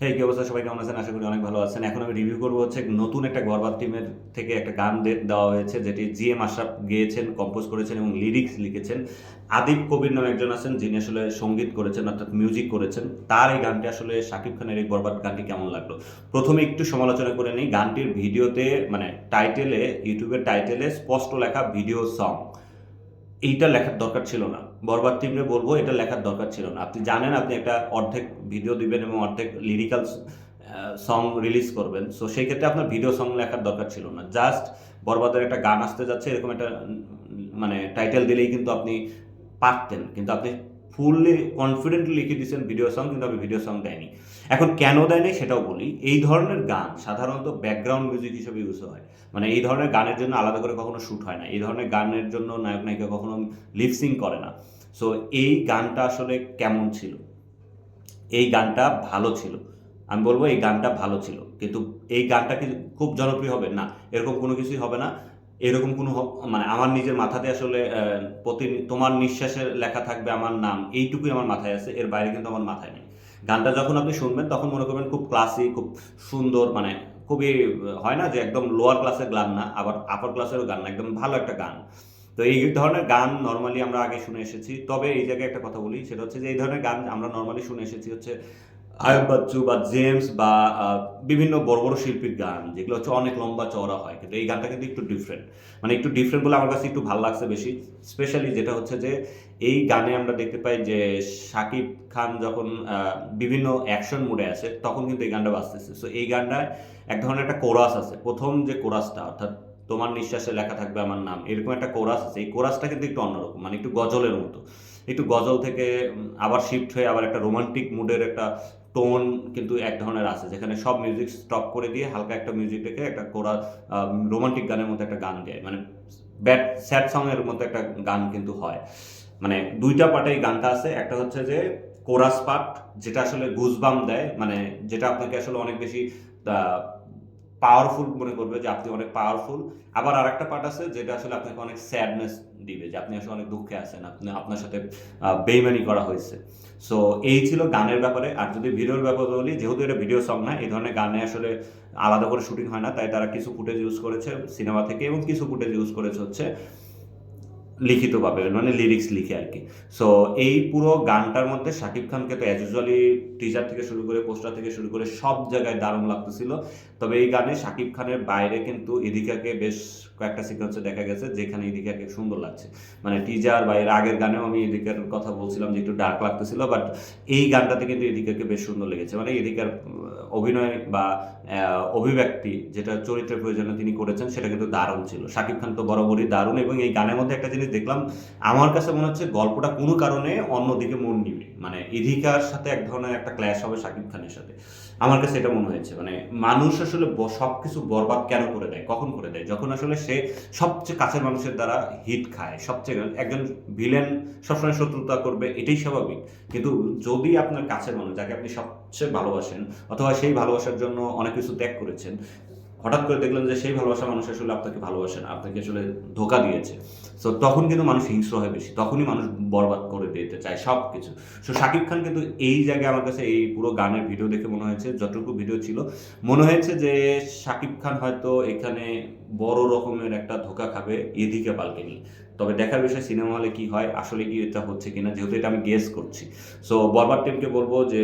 হ্যাঁ কি অবস্থা? সবাই কেমন আছেন? আশা করি অনেক ভালো আছেন। এখন আমি রিভিউ করব হচ্ছে নতুন একটা গরবাদ টিমের থেকে একটা গান দেওয়া হয়েছে, যেটি জি এম আশরাফ গেয়েছেন কম্পোজ করেছেন এবং লিরিক্স লিখেছেন। আদিব কবির নামে একজন আছেন, যিনি আসলে সংগীত করেছেন, অর্থাৎ মিউজিক করেছেন। তার এই গানটি আসলে শাকিব খানের এই বরবাদ গানটি কেমন লাগল? প্রথমে একটু সমালোচনা করে নিই। গানটির ভিডিওতে মানে টাইটেলে ইউটিউবের টাইটেলে স্পষ্ট লেখা ভিডিও সং এইটা লেখার দরকার ছিল না। বরবাদ টিমরে বলব, এটা লেখার দরকার ছিল না। আপনি জানেন, আপনি একটা অর্ধেক ভিডিও দিবেন এবং অর্ধেক লিরিক্যাল সং রিলিজ করবেন। সো সেই ক্ষেত্রে আপনার ভিডিও সং লেখার দরকার ছিল না। জাস্ট বরবাদের একটা গান আসতে যাচ্ছে, এরকম একটা মানে টাইটেল দিলেই কিন্তু আপনি পারতেন। কিন্তু আপনি ফুললি কনফিডেন্টলি লিখে দিয়েছেন ভিডিও সং কিন্তু আমি ভিডিও সং দেয়নি। এখন কেন দেয়নি সেটাও বলি। এই ধরনের গান সাধারণত ব্যাকগ্রাউন্ড মিউজিক হিসেবে ইউজ হয়। মানে এই ধরনের গানের জন্য আলাদা করে কখনো শ্যুট হয় না। এই ধরনের গানের জন্য নায়ক, নায়িকা কখনো লিপসিং করে না। সো এই গানটা আসলে কেমন ছিল? এই গানটা ভালো ছিল। আমি বলব এই গানটা ভালো ছিল। কিন্তু এই গানটা কি খুব জনপ্রিয় হবে? না। এরকম কোনো কিছুই হবে না। এরকম কোনো মানে আমার নিজের মাথাতে আসলে প্রতি তোমার নিঃশ্বাসের লেখা থাকবে আমার নাম, এইটুকুই আমার মাথায় আছে, এর বাইরে কিন্তু আমার মাথায় নেই। গানটা যখন আপনি শুনবেন, তখন মনে করবেন খুব ক্লাসিক খুব সুন্দর মানে খুবই হয় না যে একদম লোয়ার ক্লাসের গান না, আবার আপার ক্লাসেরও গান না, একদম ভালো একটা গান। তো এই ধরনের গান নর্মালি আমরা আগে শুনে এসেছি। তবে এই জায়গায় একটা কথা বলি, সেটা হচ্ছে যে এই ধরনের গান আমরা নর্মালি শুনে এসেছি হচ্ছে আয়ুব বাচ্চু বা জেমস বা বিভিন্ন বড় বড় শিল্পীর গান, যেগুলো হচ্ছে অনেক লম্বা চওড়া হয়, কিন্তু এই গানটা কিন্তু একটু ডিফারেন্ট মানে একটু ডিফারেন্ট বলে আমার কাছে একটু ভালো লাগছে বেশি স্পেশালি যেটা হচ্ছে যে, এই গানে আমরা দেখতে পাই যে শাকিব খান যখন বিভিন্ন অ্যাকশন মোডে আছে, তখন কিন্তু এই গানটা বাজতেছে। সো এই গানটায় এক ধরনের একটা কোরাস আছে। প্রথম যে কোরাসটা, অর্থাৎ তোমার নিঃশ্বাসে লেখা থাকবে আমার নাম, এরকম একটা কোরাস আছে। এই কোরাসটা কিন্তু একটু অন্যরকম মানে একটু গজলের মতো। একটু গজল থেকে আবার শিফট হয়ে আবার একটা রোমান্টিক মুডের একটা টোন কিন্তু এক ধরনের আছে, যেখানে সব মিউজিক স্টপ করে দিয়ে হালকা একটা মিউজিক রেখে একটা কোরা রোমান্টিক গানের মতো একটা গান দেয় মানে ব্যাড স্যাড সংয়ের মতো একটা গান কিন্তু হয়। মানে দুইটা পার্টে এই গানটা আছে, একটা হচ্ছে যে কোরাস পার্ট, যেটা আসলে গুজবাম দেয় মানে যেটা আপনাকে আসলে অনেক বেশি পাওয়ারফুল মনে করবে যে আপনি অনেক পাওয়ারফুল আবার আরেকটা পার্ট আছে, যেটা আসলে আপনাকে অনেক স্যাডনেস দিবে যে আপনি আসলে অনেক দুঃখে আছেন, আপনি, আপনার সাথে বেইমানি করা হয়েছে। সো এই ছিল গানের ব্যাপারে। আর যদি ভিডিওর ব্যাপারে বলি, যেহেতু এটা ভিডিও সং না, এই ধরনের গানে আসলে আলাদা করে শুটিং হয় না, তাই তারা কিছু ফুটেজ ইউজ করেছে সিনেমা থেকে এবং কিছু ফুটেজ ইউজ করেছে হচ্ছে লিখিতভাবে মানে লিরিক্স লিখে আর কি। সো এই পুরো গানটার মধ্যে শাকিব খানকে তো অ্যাজ ইউজুয়ালি টিজার থেকে শুরু করে পোস্টার থেকে শুরু করে সব জায়গায় দারুণ লাগতেছিল। তবে এই গানে শাকিব খানের বাইরে কিন্তু ইদিকাকে বেশ কয়েকটা সিকোয়েন্সে দেখা গেছে, যেখানে ইদিকাকে সুন্দর লাগছে। মানে টিজার বা এর আগের গানেও আমি এদিকার কথা বলছিলাম যে একটু ডার্ক লাগতেছিল বাট এই গানটাতে কিন্তু এদিকাকে বেশ সুন্দর লেগেছে। মানে এদিকার অভিনয় বা অভিব্যক্তি যেটা চরিত্রের প্রয়োজনে তিনি করেছেন, সেটা কিন্তু দারুণ ছিল। শাকিব খান তো বরাবরই দারুণ এবং এই গানের মধ্যে একটা জিনিস দেখলাম, আমার কাছে মনে হচ্ছে গল্পটা কোনো কারণে অন্যদিকে মন নিবে। মানে ইধিকার সাথে এক ধরনের একটা ক্ল্যাশ হবে শাকিব খানের সাথে। আমার কাছে এটা মনে হয়েছে। মানে মানুষ আসলে সব কিছু বরবাদ কেন করে দেয়? কখন করে দেয়? যখন আসলে সে সবচেয়ে কাছের মানুষের দ্বারা হিট খায়, সবচেয়ে একজন ভিলেন সবসময় শত্রুতা করবে, এটাই স্বাভাবিক। কিন্তু যদি আপনার কাছের মানুষ, যাকে আপনি সবচেয়ে ভালোবাসেন, অথবা সেই ভালোবাসার জন্য অনেক কিছু ত্যাগ করেছেন হঠাৎ করে দেখলেন যে সেই ভালোবাসা মানুষ আসলে আপনাকে ভালোবাসে না, আপনাকে আসলে ধোকা দিয়েছে। সো তখন কিন্তু মানুষ হিংস্র হয় বেশি, তখনই মানুষ বরবাদ করে দিতে চায় সব কিছু সো শাকিব খান কিন্তু এই জায়গায় আমার কাছে এই পুরো গানের ভিডিও দেখে মনে হয়েছে, যতটুকু ভিডিও ছিল। মনে হয়েছে যে শাকিব খান হয়তো এখানে বড় রকমের একটা ধোকা খাবে এদিকে পালকে নিয়ে। তবে দেখার বিষয় সিনেমা হলে কি হয়, আসলে কি এটা হচ্ছে কিনা, যেহেতু এটা আমি গেস করছি। সো বরবাদ টিমকে বলব যে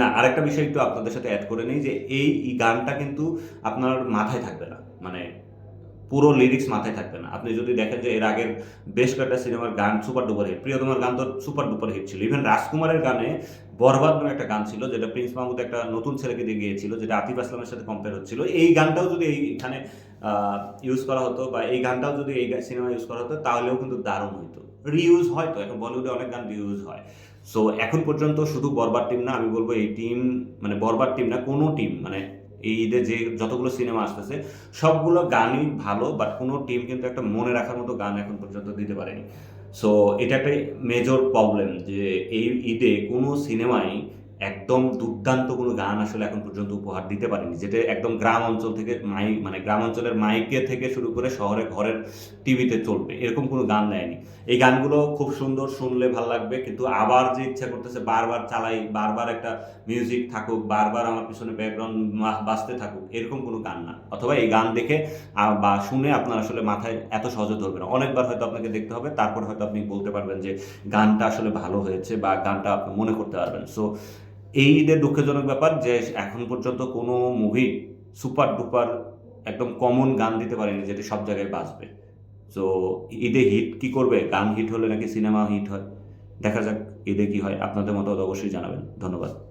না, আরেকটা বিষয় একটু আপনাদের সাথে অ্যাড করে নিই যে এই গানটা কিন্তু আপনার মাথায় থাকবে না। মানে পুরো লিরিক্স মাথায় থাকবে না। আপনি যদি দেখেন যে এর আগের বেশ কয়েকটা সিনেমার গান সুপার ডুপার হিট প্রিয়তমার গান তো সুপার ডুপার হিট ছিল। ইভেন রাজকুমারের গানে বরবাদ নামে একটা গান ছিল, যেটা প্রিন্স মাহমুদ একটা নতুন ছেলেকে দিয়ে গিয়েছিল, যেটা আতিফ আসলামের সাথে কম্পেয়ার হচ্ছিল। এই গানটাও যদি এইখানে ইউজ করা হতো বা এই গানটাও যদি এই সিনেমা ইউজ করা হতো, তাহলেও কিন্তু দারুণ হতো রিউজ হয় তো, এখন বলিউডে অনেক গান রিউজ হয়। সো এখন পর্যন্ত শুধু বরবার টিম না, আমি বলব এই টিম মানে বরবার টিম না, কোনো টিম মানে এই ঈদে যে যতগুলো সিনেমা আসতেছে, সবগুলো গানই ভালো বাট কোনো টিম কিন্তু একটা মনে রাখার মতো গান এখন পর্যন্ত দিতে পারেনি। সো এটা একটা মেজর প্রবলেম যে এই ঈদে কোনো সিনেমাই একদম দুর্দান্ত কোনো গান আসলে এখন পর্যন্ত উপহার দিতে পারেনি। যেটা একদম গ্রাম অঞ্চল থেকে মাইক মানে গ্রাম অঞ্চলের মাইকে থেকে শুরু করে শহরে ঘরের টিভিতে চলবে, এরকম কোনো গান দেয়নি। এই গানগুলো খুব সুন্দর, শুনলে ভালো লাগবে, কিন্তু আবার যে ইচ্ছা করতেছে বারবার চালাই, বারবার একটা মিউজিক থাকুক, বারবার আমার পিছনে ব্যাকগ্রাউন্ড বাজতে থাকুক, এরকম কোনো গান না। অথবা এই গান দেখে বা শুনে আপনার আসলে মাথায় এত সহজে ধরবে না। অনেকবার হয়তো আপনাকে দেখতে হবে, তারপর হয়তো আপনি বলতে পারবেন যে গানটা আসলে ভালো হয়েছে বা গানটা আপনি মনে করতে পারবেন। সো এই ঈদের দুঃখজনক ব্যাপার যে, এখন পর্যন্ত কোনো মুভি সুপার ডুপার একদম কমন গান দিতে পারেনি যেটি সব জায়গায় বাঁচবে সো ঈদে হিট কি করবে? গান হিট হলে নাকি সিনেমা হিট হয়? দেখা যাক ঈদে কি হয়। আপনাদের মতো অবশ্যই জানাবেন। ধন্যবাদ।